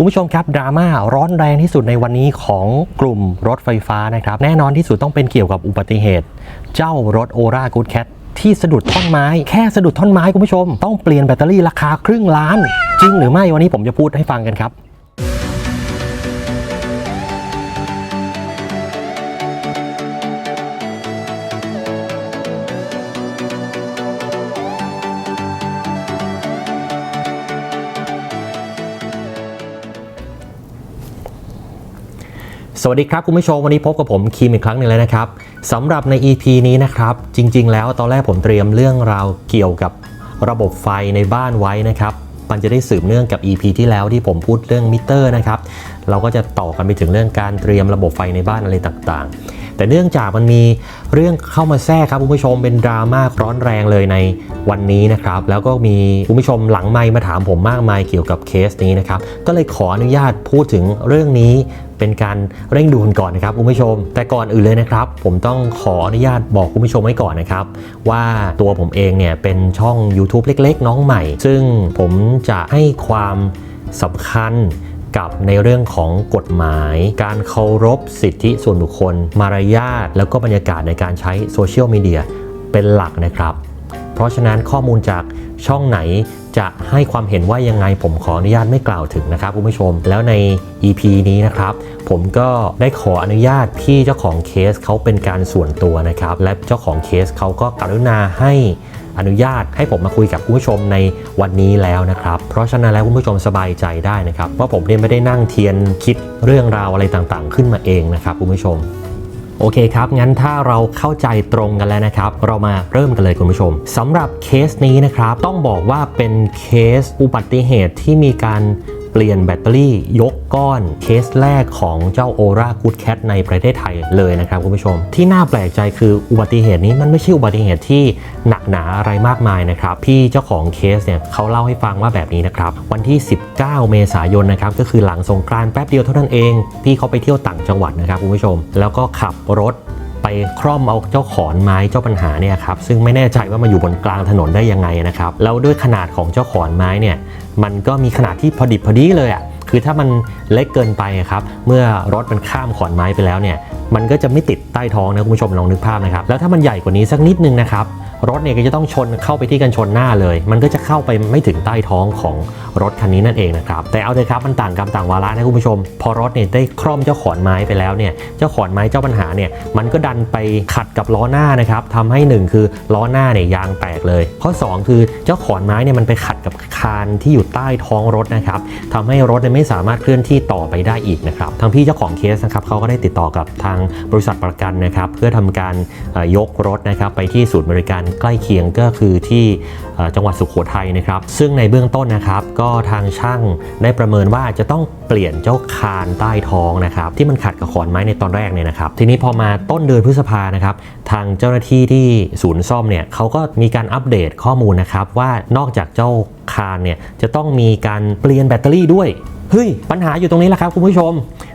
คุณผู้ชมครับดราม่าร้อนแรงที่สุดในวันนี้ของกลุ่มรถไฟฟ้านะครับ แน่นอนที่สุดต้องเป็นเกี่ยวกับอุบัติเหตุ เจ้ารถโอรากูดแคทที่สะดุดท่อนไม้แค่สะดุดท่อนไม้คุณผู้ชม ต้องเปลี่ยนแบตเตอรี่ราคาครึ่งล้าน จริงหรือไม่วันนี้ผมจะพูดให้ฟังกันครับ สวัสดีครับคุณผู้ชมวันนี้พบกับผมคีมอีกครั้งหนึ่งเลยนะครับสำหรับใน EP นี้นะครับ จริง ๆ แล้วตอนแรกผมเตรียมเรื่องราวเกี่ยวกับระบบไฟในบ้านไว้นะครับ มันจะได้สืบเนื่องกับ EP ที่แล้วที่ผมพูดเรื่องมิเตอร์นะครับ เราก็จะต่อกันไปถึงเรื่องการเตรียมระบบไฟในบ้านอะไรต่างๆ แต่เนื่องจากมันมีเรื่องเข้ามาแทรกครับคุณผู้ชมเป็นดราม่าร้อนแรงเลยในวันนี้นะครับ แล้วก็มีคุณผู้ชมหลังไมค์มาถามผมมากมายเกี่ยวกับเคสนี้นะครับ ก็เลยขออนุญาตพูดถึงเรื่องนี้เป็นการเร่งด่วนก่อนนะครับคุณผู้ชม แต่ก่อนอื่นเลยนะครับ ผมต้องขออนุญาตบอกคุณผู้ชมไว้ก่อนนะครับ ว่าตัวผมเองเนี่ยเป็นช่อง YouTube เล็ก ๆ น้องใหม่ ซึ่งผมจะให้ความสำคัญ กับในเรื่องของกฎหมาย การเคารพสิทธิส่วนบุคคล มารยาทแล้วก็บรรยากาศในการใช้โซเชียลมีเดียเป็นหลักนะครับ เพราะฉะนั้นข้อมูลจากช่องไหนจะให้ความเห็นว่ายังไงผมขออนุญาตไม่กล่าวถึงนะครับคุณผู้ชม แล้วใน EP นี้นะครับ ผมก็ได้ขออนุญาตพี่เจ้าของเคสเขาเป็นการส่วนตัวนะครับ และเจ้าของเคสเขาก็กรุณาให้ อนุญาตให้ผมมาคุยกับคุณผู้ชมในวันนี้แล้วนะครับ เพราะฉะนั้นแล้วคุณผู้ชมสบายใจได้นะครับว่าผมเนี่ยไม่ได้นั่งเทียนคิดเรื่องราวอะไรต่างๆ ขึ้นมาเองนะครับคุณผู้ชมโอเคครับ งั้นถ้าเราเข้าใจตรงกันแล้วนะครับ เรามาเริ่มกันเลยคุณผู้ชมสำหรับเคสนี้นะครับ ต้องบอกว่าเป็นเคสอุบัติเหตุที่มีการ เปลี่ยนแบตเตอรี่ยกก้อนเคสแรกของเจ้า Aura Good Cat ในประเทศไทยเลยนะครับคุณผู้ชม ที่น่าแปลกใจคืออุบัติเหตุนี้มันไม่ใช่อุบัติเหตุที่หนักหนาอะไรมากมายนะครับ พี่เจ้าของเคสเนี่ยเขาเล่าให้ฟังว่าแบบนี้นะครับ วันที่ 19 เมษายนนะครับก็คือหลังสงกรานต์แป๊บเดียวเท่านั้นเอง พี่เขาไปเที่ยวต่างจังหวัดนะครับคุณผู้ชม แล้วก็ขับรถ ไปคร่อมเอาเจ้าขอนไม้เจ้าปัญหาเนี่ยครับซึ่งไม่แน่ใจว่ามาอยู่บนกลางถนนได้ยังไงนะครับแล้วด้วยขนาดของเจ้าขอนไม้เนี่ยมันก็มีขนาดที่พอดิบพอดีเลยอะ่ะคือถ้ามันเล็กเกินไปครับเมื่อรถมันข้ามขอนไม้ไปแล้วเนี่ย มันก็จะไม่ติดใต้ท้องนะคุณผู้ชมลองนึกภาพนะครับ แล้วถ้ามันใหญ่กว่านี้สักนิดนึงนะครับรถเนี่ยก็จะต้องชนเข้าไปที่กันชนหน้าเลย มันก็จะเข้าไปไม่ถึงใต้ท้องของรถคันนี้นั่นเองนะครับ แต่เอาเถอะครับมันต่างกรรมต่างวาระนะคุณผู้ชม พอรถเนี่ยได้คร่อมเจ้าขอนไม้ไปแล้วเนี่ย เจ้าขอนไม้เจ้าปัญหาเนี่ย มันก็ดันไปขัดกับล้อหน้านะครับทำให้หนึ่งคือล้อหน้าเนี่ยยางแตกเลย ข้อสองคือเจ้าขอนไม้เนี่ยมันไปขัดกับคานที่อยู่ใต้ท้องรถนะครับทำให้รถเนี่ยไม่สามารถเคลื่อนที่ต่อไปได้อีกนะครับ ทางพี่เจ้าของเคสนะครับเขาก็ได้ติดต่อกับทางบริษัทประกันนะครับ เพื่อทำการยกรถนะครับไปที่ศูนย์บริการใกล้เคียงก็คือที่จังหวัดสุโขทัยนะครับ ซึ่งในเบื้องต้นนะครับก็ทางช่างได้ประเมินว่าจะต้องเปลี่ยนเจ้าคานใต้ท้องนะครับ ที่มันขัดกับขอนไม้ในตอนแรกเนี่ยนะครับ ทีนี้พอมาต้นเดือนพฤษภานะครับ ทางเจ้าหน้าที่ที่ศูนย์ซ่อมเนี่ยเขาก็มีการอัปเดตข้อมูลนะครับ ว่านอกจากเจ้าคานเนี่ยจะต้องมีการเปลี่ยนแบตเตอรี่ด้วยเฮ้ยปัญหาอยู่ตรงนี้แหละครับคุณผู้ชม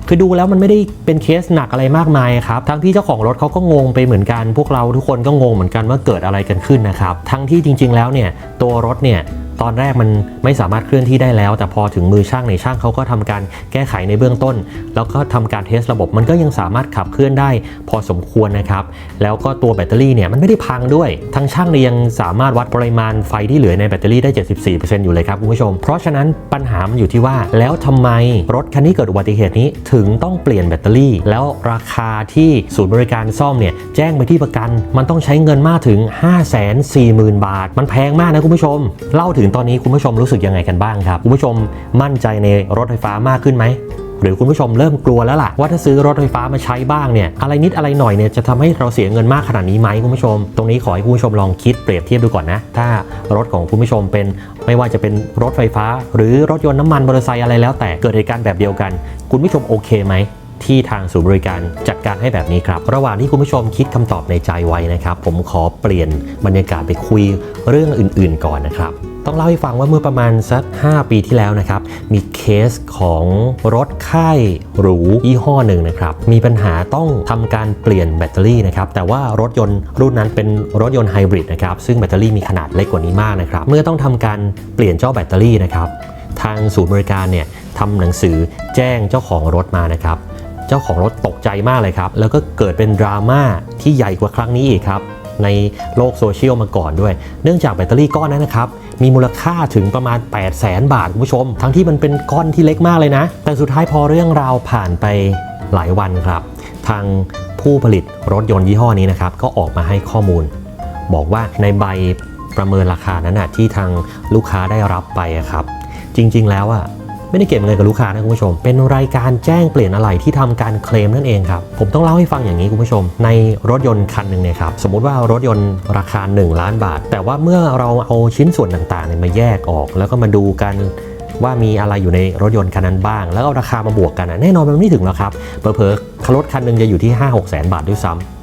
คือดูแล้วมันไม่ได้เป็นเคสหนักอะไรมากมายครับ ทั้งที่เจ้าของรถเขาก็งงไปเหมือนกัน พวกเราทุกคนก็งงเหมือนกันว่าเกิดอะไรกันขึ้นนะครับ ทั้งที่จริง ๆ แล้วเนี่ยตัวรถเนี่ย ตอนแรกมันไม่สามารถเคลื่อนที่ได้แล้ว แต่พอถึงมือช่างในช่างเขาก็ทำการแก้ไขในเบื้องต้น แล้วก็ทำการเทสระบบมันก็ยังสามารถขับเคลื่อนได้พอสมควรนะครับ แล้วก็ตัวแบตเตอรี่เนี่ยมันไม่ได้พังด้วย ทั้งช่างเนี่ยยังสามารถวัดปริมาณไฟที่เหลือในแบตเตอรี่ได้ 74%อยู่เลยครับคุณผู้ชม เพราะฉะนั้นปัญหามันอยู่ที่ว่า แล้วทำไมรถคันนี้เกิดอุบัติเหตุนี้ถึงต้องเปลี่ยนแบตเตอรี่ แล้วราคาที่ศูนย์บริการซ่อมเนี่ยแจ้งไปที่ประกัน มันต้องใช้เงินมากถึง 540,000 บาท มันแพงมากนะคุณผู้ชมเล่าถึงตอนนี้คุณผู้ชมรู้สึกยังไงกันบ้างครับ คุณผู้ชมมั่นใจในรถไฟฟ้ามากขึ้นไหมหรือคุณผู้ชมเริ่มกลัวแล้วล่ะ ว่าถ้าซื้อรถไฟฟ้ามาใช้บ้างเนี่ยอะไรนิดอะไรหน่อยเนี่ยจะทำให้เราเสียเงินมากขนาดนี้ไหมคุณผู้ชม ตรงนี้ขอให้คุณผู้ชมลองคิดเปรียบเทียบดูก่อนนะ ถ้ารถของคุณผู้ชมเป็นไม่ว่าจะเป็นรถไฟฟ้า หรือรถยนต์น้ำมันมอเตอร์ไซค์อะไรแล้วแต่เกิดเหตุการณ์แบบเดียวกัน คุณผู้ชมโอเคไหมที่ทางศูนย์บริการจัดการให้แบบนี้ครับ ระหว่างที่คุณผู้ชมคิดคำตอบในใจไว้นะครับ ผมขอเปลี่ยนบรรยากาศไปคุยเรื่องอื่น ๆ ก่อนนะครับ ต้องเล่าให้ฟังว่าเมื่อประมาณสัก 5 ปีที่แล้วนะครับ มีเคสของรถค่ายหรูยี่ห้อหนึ่งนะครับ มีปัญหาต้องทำการเปลี่ยนแบตเตอรี่นะครับ แต่ว่ารถยนต์รุ่นนั้นเป็นรถยนต์ไฮบริดนะครับ ซึ่งแบตเตอรี่มีขนาดเล็กกว่านี้มากนะครับ เมื่อต้องทำการเปลี่ยนเจ้าแบตเตอรี่นะครับ ทางศูนย์บริการเนี่ยทำหนังสือแจ้งเจ้าของรถมานะครับ เจ้าของรถตกใจมากเลยครับ แล้วก็เกิดเป็นดราม่าที่ใหญ่กว่าครั้งนี้อีกครับ ในโลกโซเชียลมาก่อนด้วย เนื่องจากแบตเตอรี่ก้อนนั้นนะครับ มีมูลค่าถึงประมาณ 8 0 0แสนบาทคุณผู้ชม ทั้งที่มันเป็นก้อนที่เล็กมากเลยนะ แต่สุดท้ายพอเรื่องราวผ่านไปหลายวันครับ ทางผู้ผลิตรถยนต์ยี่ห้อนี้นะครับ ก็ออกมาให้ข้อมูล บอกว่าในใบประเมินราคานั้นนะที่ทางลูกค้าได้รับไปครับ จริง ๆ แล้วอะ ไม่ได้เก็บเงินกับลูกค้านะคุณผู้ชม เป็นรายการแจ้งเปลี่ยนอะไหล่ที่ทำการเคลมนั่นเองครับ ผมต้องเล่าให้ฟังอย่างนี้คุณผู้ชม ในรถยนต์คันหนึ่งเนี่ยครับ สมมุติว่ารถยนต์ราคา 1 ล้านบาท แต่ว่าเมื่อเราเอาชิ้นส่วนต่างๆเนี่ยมาแยกออก แล้วก็มาดูกันว่ามีอะไรอยู่ในรถยนต์คันนั้นบ้าง แล้วเอาราคามาบวกกันอะแน่นอนมันไม่ถึงหรอกครับเผลอๆรถคันหนึ่งจะอยู่ที่ 5-6แสนบาทด้วยซ้ำ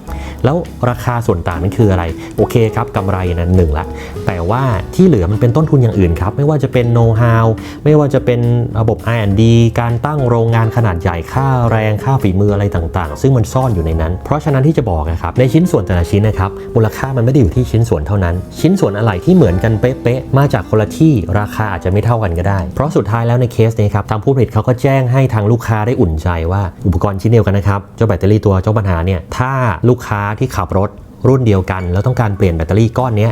แล้วราคาส่วนต่างนั้นคืออะไร โอเคครับกำไรนั้นหนึ่งละแต่ว่าที่เหลือมันเป็นต้นทุนอย่างอื่นครับ ไม่ว่าจะเป็นโน้ตฮาวไม่ว่าจะเป็นระบบ R&D การตั้งโรงงานขนาดใหญ่ค่าแรงค่าฝีมืออะไรต่างๆ ซึ่งมันซ่อนอยู่ในนั้น เพราะฉะนั้นที่จะบอกนะครับในชิ้นส่วนแต่ละชิ้นนะครับมูลค่ามันไม่ได้อยู่ที่ชิ้นส่วนเท่านั้น ชิ้นส่วนอะไรที่เหมือนกันเป๊ะๆมาจากคนละที่ราคาอาจจะไม่เท่ากันก็ได้ เพราะสุดท้ายแล้วในเคสนี้ครับทางผู้ผลิตเขาก็แจ้งให้ทางลูกค้าได้อุ่นใจว่าอุปกรณ์ชิ้นเดียวกันนะครับเจ้าแบตเตอรี่ตัวเจ้าปัญหาเนี่ยถ้าลูกค้าที่ขับรถรุ่นเดียวกัน แล้วต้องการเปลี่ยนแบตเตอรี่ก้อนนี้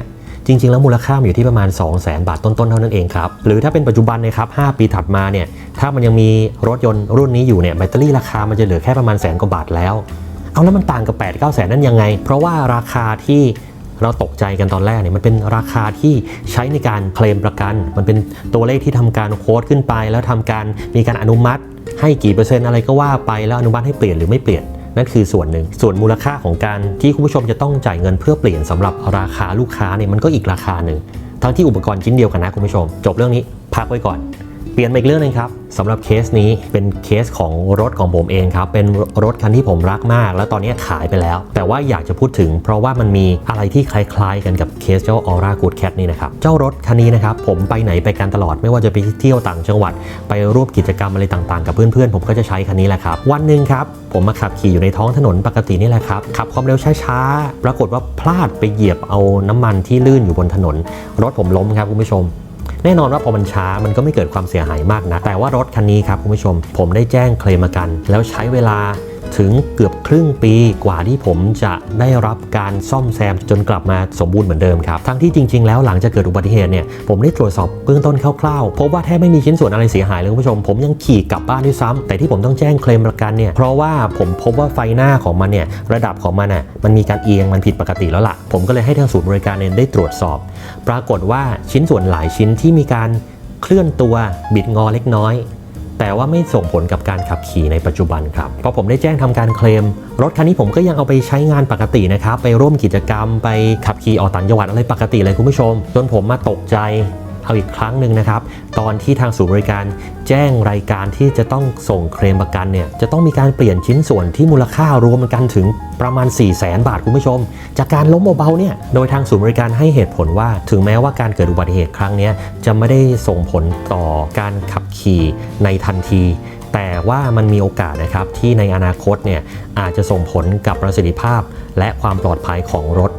จริง ๆ แล้วมูลค่ามันอยู่ที่ประมาณ 2 0 0 0 0 0บาทต้นๆ เท่านั้นเองครับ หรือถ้าเป็นปัจจุบันนะครับ 5 ปีถัดมาเนี่ย ถ้ามันยังมีรถยนต์รุ่นนี้อยู่เนี่ยแบตเตอรี่ราคามันจะเหลือแค่ประมาณแสนกว่าบาทแล้ว เอาแล้วมันต่างกับ 8 9แสนนั่นยังไง เพราะว่าราคาที่เราตกใจกันตอนแรกเนี่ยมันเป็นราคาที่ใช้ในการเคลมประกัน มันเป็นตัวเลขที่ทำการโค้ดขึ้นไป แล้วทำการมีการอนุมัติ ให้กี่เปอร์เซ็นต์อะไรก็ว่าไปแล้วอนุมัติให้เปลี่ยนหรือไม่เปลี่ยน นั่นคือส่วนหนึ่ง ส่วนมูลค่าของการที่คุณผู้ชมจะต้องจ่ายเงินเพื่อเปลี่ยนสำหรับราคาลูกค้าเนี่ยมันก็อีกราคาหนึ่งทั้งที่อุปกรณ์ชิ้นเดียวกันนะคุณผู้ชม จบเรื่องนี้พักไว้ก่อน เปลี่ยนมาอีกเรื่องหนึงครับสำหรับเคสนี้เป็นเคสของรถของผมเองครับ เป็นรถคันที่ผมรักมาก แล้วตอนนี้ขายไปแล้ว แต่ว่าอยากจะพูดถึง เพราะว่ามันมีอะไรที่คล้ายๆ กันกับเคสเจ้า Aura Good Cat นี่นะครับเจ้ารถคันนี้นะครับผมไปไหนไปกันตลอดไม่ว่าจะไปเที่ยวต่างจังหวัด ไปร่วมกิจกรรมอะไรต่างๆ กับเพื่อนๆ ผมก็จะใช้คันนี้แหละครับ วันหนึ่งครับผมมาขับขี่อยู่ในท้องถนนปกตินี่แหละครับขับความเร็วช้าๆปรากฏว่าพลาดไปเหยียบเอาน้ำมันที่ลื่นอยู่บนถนน รถผมล้มครับคุณผู้ชม แน่นอนว่าพอมันช้ามันก็ไม่เกิดความเสียหายมากนะแต่ว่ารถคันนี้ครับคุณผู้ชม ผมได้แจ้งเคลมประกัน แล้วใช้เวลา ถึงเกือบครึ่งปีกว่าที่ผมจะได้รับการซ่อมแซมจนกลับมาสมบูรณ์เหมือนเดิมครับ ทั้งที่จริง ๆ แล้วหลังจากเกิดอุบัติเหตุเนี่ยผมได้ตรวจสอบเบื้องต้นคร่าวๆพบว่าแทบไม่มีชิ้นส่วนอะไรเสียหายเลยคุณผู้ชม ผมยังขี่กลับบ้านด้วยซ้ำแต่ที่ผมต้องแจ้งเคลมประกันเนี่ยเพราะว่าผมพบว่าไฟหน้าของมันเนี่ยระดับของมันน่ะมันมีการเอียงมันผิดปกติแล้วล่ะ ผมก็เลยให้ทางศูนย์บริการเนี่ยได้ตรวจสอบ ปรากฏว่าชิ้นส่วนหลายชิ้นที่มีการเคลื่อนตัวบิดงอเล็กน้อย แต่ว่าไม่ส่งผลกับการขับขี่ในปัจจุบันครับเพราะผมได้แจ้งทำการเคลม รถคันนี้ผมก็ยังเอาไปใช้งานปกตินะครับ ไปร่วมกิจกรรมไปขับขี่ออกต่างจังหวัดอะไรปกติเลยคุณผู้ชม จนผมมาตกใจ เอาอีกครั้งหนึ่งนะครับ ตอนที่ทางศูนย์บริการแจ้งรายการที่จะต้องส่งเคลมประกันเนี่ยจะต้องมีการเปลี่ยนชิ้นส่วนที่มูลค่ารวมกันถึงประมาณ 4 0 0แสนบาทคุณผู้ชม จากการล้มเบาๆเนี่ยโดยทางศูนย์บริการให้เหตุผลว่า ถึงแม้ว่าการเกิดอุบัติเหตุครั้งนี้จะไม่ได้ส่งผลต่อการขับขี่ในทันทีแต่ว่ามันมีโอกาสนะครับที่ในอนาคตเนี่ยอาจจะส่งผลกับประสิทธิภาพ และความปลอดภัยของรถ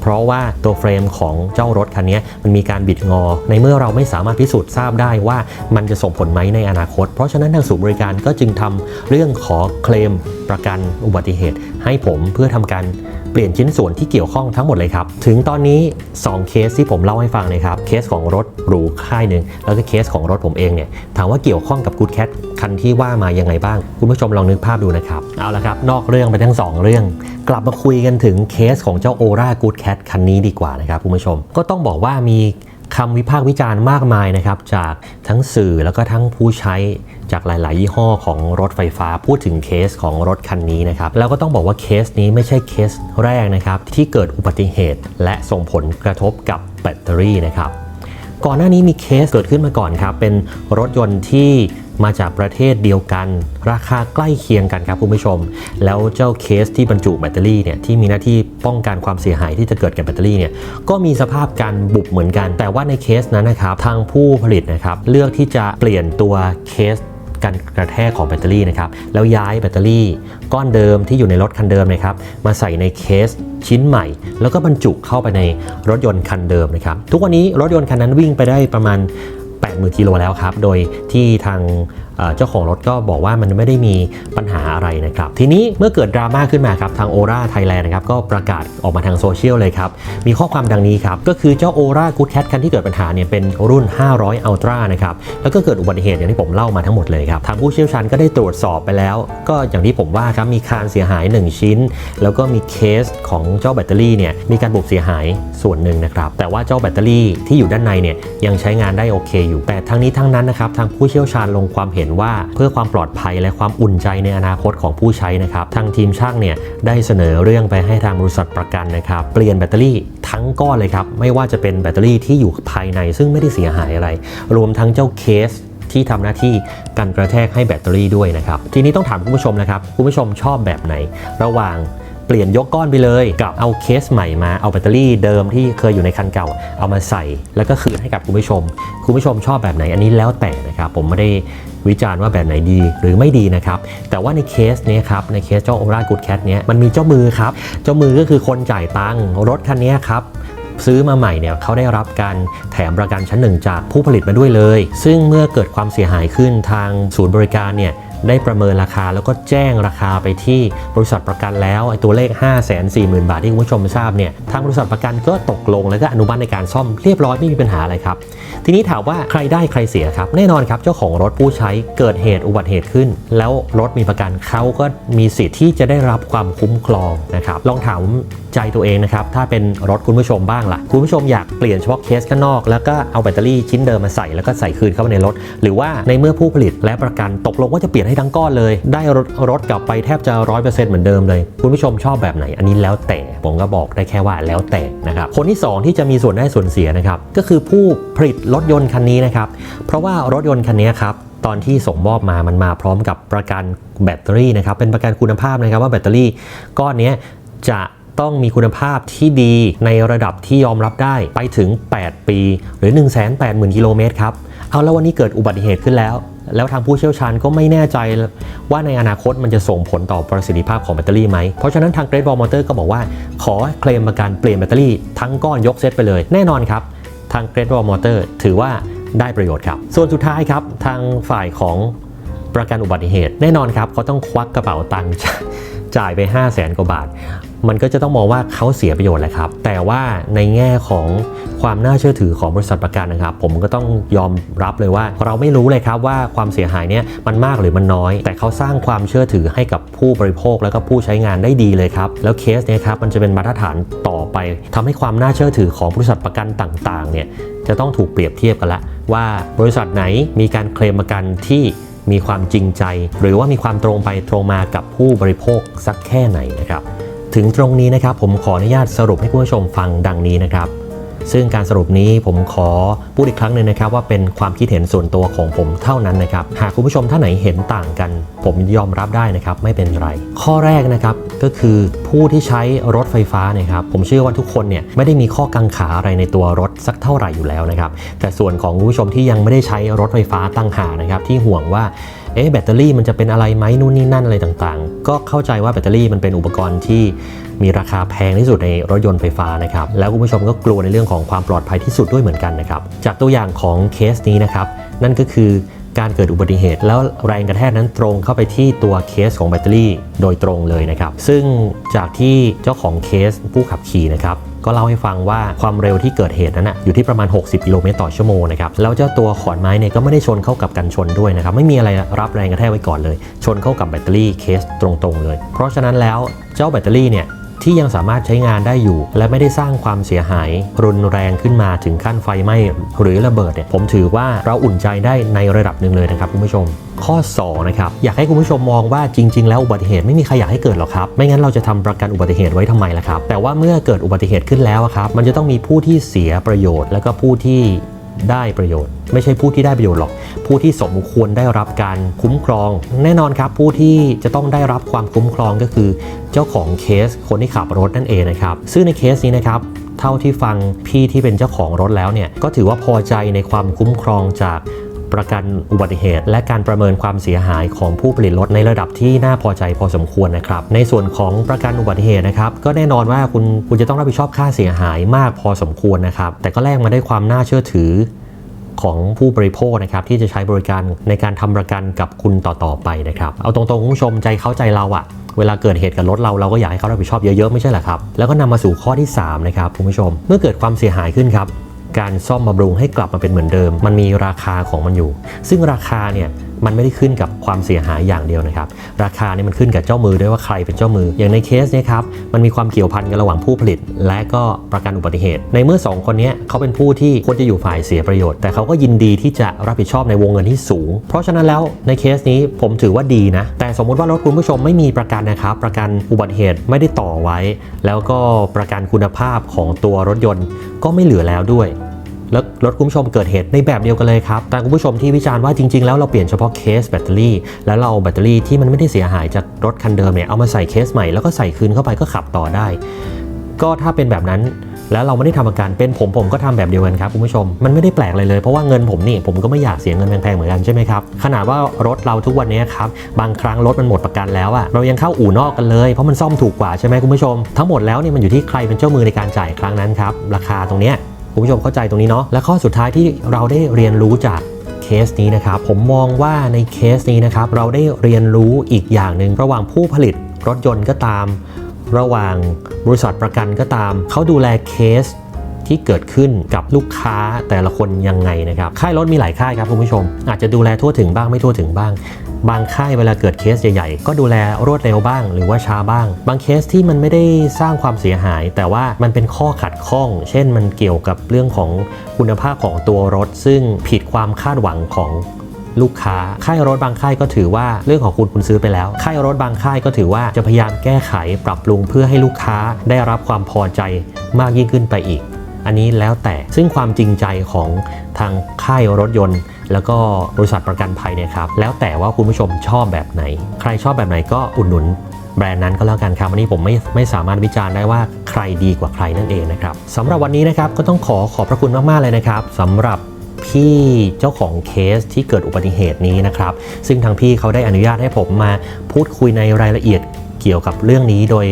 เพราะว่าตัวเฟรมของเจ้ารถคันนี้มันมีการบิดงอ ในเมื่อเราไม่สามารถพิสูจน์ทราบได้ว่ามันจะส่งผลไหมในอนาคต เพราะฉะนั้นทางศูนย์บริการก็จึงทำเรื่องขอเคลมประกันอุบัติเหตุให้ผมเพื่อทำการ ลี่ยนชิ้นส่วนที่เกี่ยวข้องทั้งหมดเลยครับ ถึงตอนนี้ 2 เคสที่ผมเล่าให้ฟังนะครับ เคสของรถหรูค่ายหนึ่งแล้วก็เคสของรถผมเองเนี่ย ถามว่าเกี่ยวข้องกับ Good Cat คันที่ว่ามายังไงบ้าง คุณผู้ชมลองนึกภาพดูนะครับ เอาละครับ นอกเรื่องไปทั้งสองเรื่อง กลับมาคุยกันถึงเคสของเจ้า Ora Good Cat คันนี้ดีกว่านะครับคุณผู้ชม ก็ต้องบอกว่ามีคำวิพากษ์วิจารณ์มากมายนะครับจากทั้งสื่อแล้วก็ทั้งผู้ใช้ จากหลาย ๆ ยี่ห้อของรถไฟฟ้าพูดถึงเคสของรถคันนี้นะครับแล้วก็ต้องบอกว่าเคสนี้ไม่ใช่เคสแรกนะครับที่เกิดอุบัติเหตุ และส่งผลกระทบกับแบตเตอรี่นะครับก่อนหน้านี้มีเคสเกิดขึ้นมาก่อนครับ เป็นรถยนต์ที่มาจากประเทศเดียวกัน ราคาใกล้เคียงกันครับคุณผู้ชม แล้วเจ้าเคสที่บรรจุแบตเตอรี่เนี่ยที่มีหน้าที่ป้องกันความเสียหายที่จะเกิดกับแบตเตอรี่เนี่ยก็มีสภาพการบุบเหมือนกัน แต่ว่าในเคสนั้นนะครับทางผู้ผลิตนะครับเลือกที่จะเปลี่ยนตัวเคส การกระแทกของแบตเตอรี่นะครับแล้วย้ายแบตเตอรี่ก้อนเดิมที่อยู่ในรถคันเดิมนะครับมาใส่ในเคสชิ้นใหม่ แล้วก็บรรจุเข้าไปในรถยนต์คันเดิมนะครับทุกวันนี้รถยนต์คันนั้นวิ่งไปได้ประมาณ 80,000กิโลแล้วครับโดยที่ทาง เจ้าของรถก็บอกว่ามันไม่ได้มีปัญหาอะไรนะครับ ทีนี้เมื่อเกิดดราม่าขึ้นมาครับทางโอราไทยแลนด์นะครับก็ประกาศออกมาทางโซเชียลเลยครับ มีข้อความดังนี้ครับ ก็คือเจ้าโอรากูดแคทคันที่เกิดปัญหาเนี่ยเป็นรุ่น 500 Ultra นะครับ แล้วก็เกิดอุบัติเหตุอย่างที่ผมเล่ามาทั้งหมดเลยครับ ทางผู้เชี่ยวชาญก็ได้ตรวจสอบไปแล้ว ก็อย่างที่ผมว่าครับมีคานเสียหาย 1 ชิ้น แล้วก็มีเคสของเจ้าแบตเตอรี่เนี่ยมีการบุบเสียหายส่วนหนึ่งนะครับแต่ว่าเจ้าแบตเตอรี่ที่อยู่ด้านในเนี่ยยังใช้งานได้โอเค อยู่แต่ทั้งนี้ทั้งนั้นนะครับทางผู้เชี่ยวชาญลงความเห็นว่าเพื่อความปลอดภัยและความอุ่นใจในอนาคตของผู้ใช้นะครับ ทางทีมช่างเนี่ยได้เสนอเรื่องไปให้ทางบริษัทประกันนะครับ เปลี่ยนแบตเตอรี่ทั้งก้อนเลยครับ ไม่ว่าจะเป็นแบตเตอรี่ที่อยู่ภายในซึ่งไม่ได้เสียหายอะไร รวมทั้งเจ้าเคสที่ทำหน้าที่กันกระแทกให้แบตเตอรี่ด้วยนะครับ ทีนี้ต้องถามคุณผู้ชมนะครับ คุณผู้ชมชอบแบบไหน ระหว่าง เปลี่ยนยกก้อนไปเลย กับเอาเคสใหม่มาเอาแบตเตอรี่เดิมที่เคยอยู่ในคันเก่า เอามาใส่แล้วก็คืนให้กับคุณผู้ชม คุณผู้ชมชอบแบบไหนอันนี้แล้วแต่นะครับผมไม่ได้วิจารณ์ว่าแบบไหนดีหรือไม่ดีนะครับ แต่ว่าในเคสเนี้ยครับ ในเคสเจ้าโอรากูดแคทเนี้ยมันมีเจ้ามือครับ เจ้ามือก็คือคนจ่ายตังค์รถคันเนี้ยครับซื้อมาใหม่เนี่ยเขาได้รับการแถมประกันชั้นหนึ่งจากผู้ผลิตมาด้วยเลย ซึ่งเมื่อเกิดความเสียหายขึ้นทางศูนย์บริการเนี่ย ได้ประเมินราคาแล้วก็แจ้งราคาไปที่บริษัทประกันแล้วไอ้ตัวเลข 5 4 0 0 0 0 บาทที่คุณผู้ชมทราบเนี่ยทางบริษัทประกันก็ตกลงแล้วก็อนุมัติในการซ่อมเรียบร้อยไม่มีปัญหาอะไรครับ ทีนี้ถามว่าใครได้ใครเสียครับ แน่นอนครับเจ้าของรถผู้ใช้เกิดเหตุอุบัติเหตุขึ้น แล้วรถมีประกันเขาก็มีสิทธิ์ที่จะได้รับความคุ้มครองนะครับลองถามใจตัวเองนะครับถ้าเป็นรถคุณผู้ชมบ้างล่ะคุณผู้ชมอยากเปลี่ยนเฉพาะเคสข้างนอก แล้วก็เอาแบตเตอรี่ชิ้นเดิมมาใส่แล้วก็ใส่คืนเข้าไปในรถ หรือว่าในเมื่อผู้ผลิตและประกันตกลงว่าจะเปลี่ยนให้ทั้งก้อนเลย ได้รถรถกลับไปแทบจะร้อยเปอร์เซ็นต์เหมือนเดิมเลย คุณผู้ชมชอบแบบไหน อันนี้แล้วแต่ผมก็บอกได้แค่ว่าแล้วแต่นะครับคนที่สองที่จะมีส่วนได้ส่วนเสียนะครับก็คือผู้ผลิตรถยนต์คันนี้นะครับเพราะว่ารถยนต์คันนี้ครับตอนที่ส่งมอบมามันมาพร้อมกับประกันแบตเตอรี่นะครับเป็นประกันคุณภาพนะครับว่าแบตเตอรี่ก้อนนี้จะต้องมีคุณภาพที่ดีในระดับที่ยอมรับได้ไปถึง 8 ปี หรือ 180,000 กิโลเมตรครับ เอาแล้ววันนี้เกิดอุบัติเหตุขึ้นแล้ว แล้วทางผู้เชี่ยวชาญก็ไม่แน่ใจว่าในอนาคตมันจะส่งผลต่อประสิทธิภาพของแบตเตอรี่ไหม เพราะฉะนั้นทาง Great Wall Motor ก็บอกว่า ขอเคลมประกันเปลี่ยนแบตเตอรี่ทั้งก้อนยกเซตไปเลย แน่นอนครับ ทาง Great Wall Motor ถือว่าได้ประโยชน์ครับ ส่วนสุดท้ายครับทางฝ่ายของประกันอุบัติเหตุ แน่นอนครับเขาต้องควักกระเป๋าตังค์ จ่ายไป 5 0 0แสนกว่าบาท มันก็จะต้องมองว่าเขาเสียประโยชน์แหละครับ แต่ว่าในแง่ของความน่าเชื่อถือของบริษัทประกันนะครับ ผมก็ต้องยอมรับเลยว่า เราไม่รู้เลยครับว่าความเสียหายเนี่ยมันมากหรือมันน้อย แต่เขาสร้างความเชื่อถือให้กับผู้บริโภคแล้วก็ผู้ใช้งานได้ดีเลยครับ แล้วเคสเนี้ครับมันจะเป็นมาตรฐานต่อไปทำให้ความน่าเชื่อถือของบริษัทประกันต่างๆเนี่ยจะต้องถูกเปรียบเทียบกันละว่าบริษัทไหนมีการเคลมประกันที่ มีความจริงใจ หรือว่ามีความตรงไปตรงมากับผู้บริโภคสักแค่ไหนนะครับ ถึงตรงนี้นะครับผมขออนุญาตสรุปให้คุณผู้ชมฟังดังนี้นะครับ ซึ่งการสรุปนี้ผมขอพูดอีกครั้งหนึ่งนะครับว่าเป็นความคิดเห็นส่วนตัวของผมเท่านั้นนะครับ หากคุณผู้ชมท่านไหนเห็นต่างกัน ผมยอมรับได้นะครับไม่เป็นไร ข้อแรกนะครับก็คือผู้ที่ใช้รถไฟฟ้าเนี่ยครับผมเชื่อว่าทุกคนเนี่ยไม่ได้มีข้อกังขาอะไรในตัวรถสักเท่าไหร่อยู่แล้วนะครับแต่ส่วนของคุณผู้ชมที่ยังไม่ได้ใช้รถไฟฟ้าตั้งหานะครับที่ห่วงว่า เอ๊ะแบตเตอรี่มันจะเป็นอะไรไหมนู่นนี่นั่นอะไรต่างๆ ก็เข้าใจว่าแบตเตอรี่มันเป็นอุปกรณ์ที่มีราคาแพงที่สุดในรถยนต์ไฟฟ้านะครับ แล้วคุณผู้ชมก็กลัวในเรื่องของความปลอดภัยที่สุดด้วยเหมือนกันนะครับ จากตัวอย่างของเคสนี้นะครับ นั่นก็คือ การเกิดอุบัติเหตุ แล้วแรงกระแทกนั้นตรงเข้าไปที่ตัวเคสของแบตเตอรี่โดยตรงเลยนะครับ ซึ่งจากที่เจ้าของเคสผู้ขับขี่นะครับก็เล่าให้ฟังว่าความเร็วที่เกิดเหตุนั้นนะอยู่ที่ประมาณ 60 กิโลเมตรต่อชั่วโมงนะครับแล้วเจ้าตัวขอนไม้เนี่ยก็ไม่ได้ชนเข้ากับกันชนด้วยนะครับไม่มีอะไรรับแรงกระแทกไว้ก่อนเลย ชนเข้ากับแบตเตอรี่เคสตรงๆเลย เพราะฉะนั้นแล้วเจ้าแบตเตอรี่เนี่ย ที่ยังสามารถใช้งานได้อยู่ และไม่ได้สร้างความเสียหาย รุนแรงขึ้นมาถึงขั้นไฟไหม้หรือระเบิดเนี่ยผมถือว่าเราอุ่นใจได้ในระดับหนึ่งเลยนะครับคุณผู้ชม ข้อ2นะครับอยากให้คุณผู้ชมมองว่าจริง ๆ แล้วอุบัติเหตุไม่มีใครอยากให้เกิดหรอกครับไม่งั้นเราจะทำประกันอุบัติเหตุไว้ทำไมล่ะครับแต่ว่าเมื่อเกิดอุบัติเหตุขึ้นแล้วครับมันจะต้องมีผู้ที่เสียประโยชน์ แล้วก็ผู้ที่ ได้ประโยชน์ ไม่ใช่ผู้ที่ได้ประโยชน์หรอก ผู้ที่สมควรได้รับการคุ้มครอง แน่นอนครับผู้ที่จะต้องได้รับความคุ้มครองก็คือ เจ้าของเคสคนที่ขับรถนั่นเองนะครับซึ่งในเคสนี้นะครับเท่าที่ฟังพี่ที่เป็นเจ้าของรถแล้วเนี่ยก็ถือว่าพอใจในความคุ้มครองจาก ประกันอุบัติเหตุ และการประเมินความเสียหายของผู้ผลิตรถในระดับที่น่าพอใจพอสมควรนะครับ ในส่วนของประกันอุบัติเหตุนะครับ ก็แน่นอนว่าคุณคุณจะต้องรับผิดชอบค่าเสียหายมากพอสมควรนะครับ แต่ก็แลกมาได้ความน่าเชื่อถือของผู้บริโภคนะครับที่จะใช้บริการในการทำประกันกับคุณต่อๆไปนะครับ เอาตรงๆคุณผู้ชมใจเข้าใจเราอะเวลาเกิดเหตุกับรถเราเราก็อยากให้เขารับผิดชอบเยอะๆไม่ใช่เหรอครับแล้วก็นำมาสู่ข้อที่สามนะครับคุณผู้ชม เมื่อเกิดความเสียหายขึ้นครับ การซ่อมบำรุงให้กลับมาเป็นเหมือนเดิม มันมีราคาของมันอยู่ ซึ่งราคาเนี่ยมันไม่ได้ขึ้นกับความเสียหายอย่างเดียวนะครับ ราคาเนี่ยมันขึ้นกับเจ้ามือด้วยว่าใครเป็นเจ้ามือ อย่างในเคสเนี้ครับ มันมีความเกี่ยวพันกันระหว่างผู้ผลิต และก็ประกันอุบัติเหตุ ในเมื่อ 2 คนนี้เขาเป็นผู้ที่ควรจะอยู่ฝ่ายเสียประโยชน์ แต่เขาก็ยินดีที่จะรับผิดชอบในวงเงินที่สูง เพราะฉะนั้นแล้วในเคสนี้ผมถือว่าดีนะ แต่สมมุติว่ารถคุณผู้ชมไม่มีประกันนะครับ ประกันอุบัติเหตุไม่ได้ต่อไว้ แล้วก็ประกันคุณภาพของตัวรถยนต์ก็ไม่เหลือแล้วด้วย แล้วรถคุณผู้ชมเกิดเหตุในแบบเดียวกันเลยครับ แต่คุณผู้ชมที่วิจารณ์ว่าจริง ๆ แล้วเราเปลี่ยนเฉพาะเคสแบตเตอรี่ แล้วเราเอาแบตเตอรี่ที่มันไม่ได้เสียหายจากรถคันเดิมเนี่ย เอามาใส่เคสใหม่แล้วก็ใส่คืนเข้าไปก็ขับต่อได้ ก็ถ้าเป็นแบบนั้นแล้วเราไม่ได้ทำประกันเป็นผมผมก็ทำแบบเดียวกันครับคุณผู้ชมมันไม่ได้แปลกเลยเลยเพราะว่าเงินผมนี่ผมก็ไม่อยากเสียเงินแพงๆเหมือนกันใช่ไหมครับขนาดว่ารถเราทุกวันนี้ครับบางครั้งรถมันหมดประกันแล้วอะเรายังเข้าอู่นอกกันเลยเพราะมันซ่อมถูกกว่าใช่ไหมคุณผู้ชม ทั้งหมดแล้วเนี่ยมันอยู่ที่ใครเป็นเจ้ามือในการจ่ายครั้งนั้นครับราคาตรงเนี้ย คุณผู้ชมเข้าใจตรงนี้เนาะและข้อสุดท้ายที่เราได้เรียนรู้จากเคสนี้นะครับผมมองว่าในเคสนี้นะครับเราได้เรียนรู้อีกอย่างหนึ่งระหว่างผู้ผลิตรถยนต์ก็ตาม ระหว่างบริษัทประกันก็ตาม เขาดูแลเคสที่เกิดขึ้นกับลูกค้าแต่ละคนยังไงนะครับค่ายรถมีหลายค่ายครับคุณผู้ชม อาจจะดูแลทั่วถึงบ้างไม่ทั่วถึงบ้าง บางค่ายเวลาเกิดเคสใหญ่ๆ ก็ดูแลรวดเร็วบ้าง หรือว่าช้าบ้าง บางเคสที่มันไม่ได้สร้างความเสียหาย แต่ว่ามันเป็นข้อขัดข้อง เช่นมันเกี่ยวกับเรื่องของคุณภาพของตัวรถ ซึ่งผิดความคาดหวังของลูกค้าค่ายรถบางค่ายก็ถือว่าเรื่องของคุณคุณซื้อไปแล้ว ค่ายรถบางค่ายก็ถือว่าจะพยายามแก้ไขปรับปรุงเพื่อให้ลูกค้าได้รับความพอใจมากยิ่งขึ้นไปอีก อันนี้แล้วแต่ซึ่งความจริงใจของทางค่ายรถยนต์ แล้วก็บริษัทประกันภัยเนี่ยครับแล้วแต่ว่าคุณผู้ชมชอบแบบไหน ใครชอบแบบไหนก็อุดหนุนแบรนด์นั้นก็แล้วกันครับวันนี้ผมไม่ไม่สามารถวิจารณ์ได้ว่าใครดีกว่าใครนั่นเองนะครับสำหรับวันนี้นะครับก็ต้องขอขอบพระคุณมากๆเลยนะครับสำหรับพี่เจ้าของเคสที่เกิดอุบัติเหตุนี้นะครับ ซึ่งทางพี่เขาได้อนุญาตให้ผมมาพูดคุยในรายละเอียดเกี่ยวกับเรื่องนี้โดย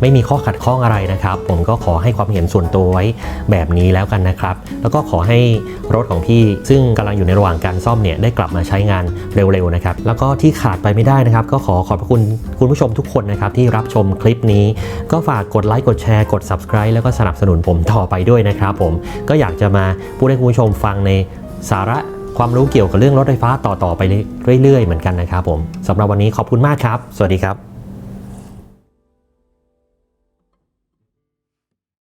ไม่มีข้อขัดข้องอะไรนะครับ ผมก็ขอให้ความเห็นส่วนตัวไว้แบบนี้แล้วกันนะครับ แล้วก็ขอให้รถของพี่ซึ่งกำลังอยู่ในระหว่างการซ่อมเนี่ยได้กลับมาใช้งานเร็วๆนะครับ แล้วก็ที่ขาดไปไม่ได้นะครับ ก็ขอขอบพระคุณคุณผู้ชมทุกคนนะครับที่รับชมคลิปนี้ ก็ฝากกดไลค์กดแชร์กด subscribe แล้วก็สนับสนุนผมต่อไปด้วยนะครับ ผมก็อยากจะมาพูดให้คุณผู้ชมฟังในสาระความรู้เกี่ยวกับเรื่องรถไฟฟ้าต่อ ๆ ไปเรื่อย ๆ เหมือนกันนะครับผมสำหรับวันนี้ขอบคุณมากครับ สวัสดีครับ